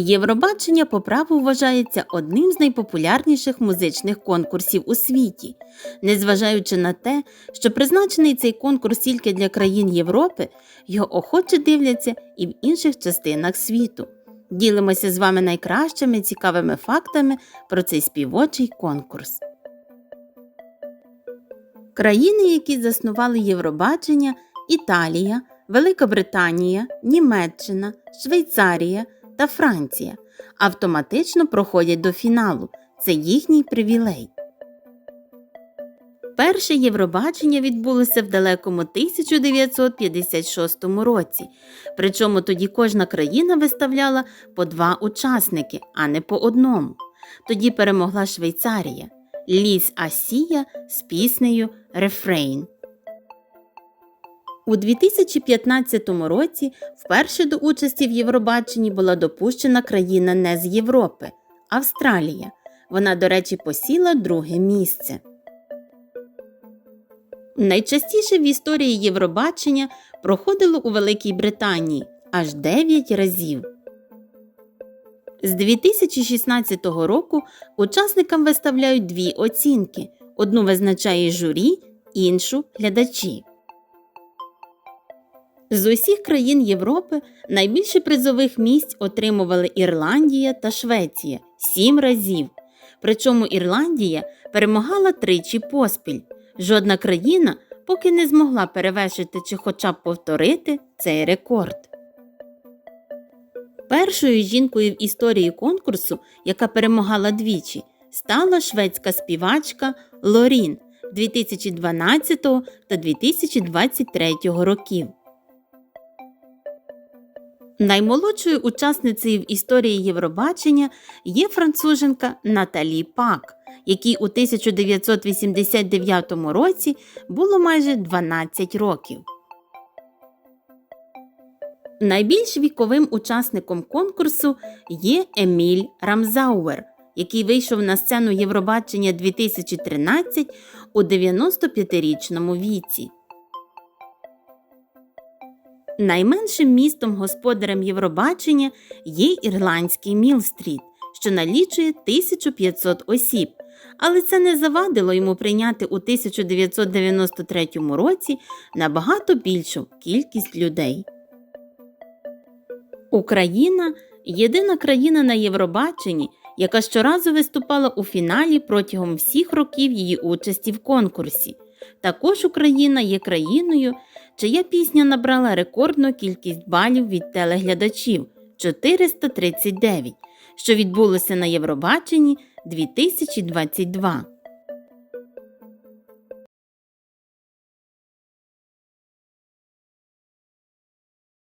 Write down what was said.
Євробачення по праву вважається одним з найпопулярніших музичних конкурсів у світі, незважаючи на те, що призначений цей конкурс тільки для країн Європи, його охоче дивляться і в інших частинах світу. Ділимося з вами найкращими цікавими фактами про цей співочий конкурс. Країни, які заснували Євробачення Італія, Велика Британія, Німеччина, Швейцарія та Франція автоматично проходять до фіналу. Це їхній привілей. Перше Євробачення відбулося в далекому 1956 році. Причому тоді кожна країна виставляла по два учасники, а не по одному. Тоді перемогла Швейцарія. Ліс Асія з піснею Рефрейн. У 2015 році вперше до участі в Євробаченні була допущена країна не з Європи Австралія. Вона, до речі, посіла друге місце. Найчастіше в історії Євробачення проходило у Великій Британії аж 9 разів. З 2016 року учасникам виставляють дві оцінки: одну визначає журі, іншу глядачі. З усіх країн Європи найбільше призових місць отримували Ірландія та Швеція сім разів. Причому Ірландія перемагала тричі поспіль. Жодна країна поки не змогла перевершити чи хоча б повторити цей рекорд. Першою жінкою в історії конкурсу, яка перемагала двічі, стала шведська співачка Лорін 2012 та 2023 років. Наймолодшою учасницею в історії Євробачення є француженка Наталі Пак, якій у 1989 році було майже 12 років. Найбільш віковим учасником конкурсу є Еміль Рамзауер, який вийшов на сцену Євробачення 2013 у 95-річному віці. Найменшим містом господарем Євробачення є ірландський Мілстріт, що налічує 1500 осіб, але це не завадило йому прийняти у 1993 році набагато більшу кількість людей. Україна єдина країна на Євробаченні, яка щоразу виступала у фіналі протягом всіх років її участі в конкурсі. Також Україна є країною, чия пісня набрала рекордну кількість балів від телеглядачів 439, що відбулося на Євробаченні 2022.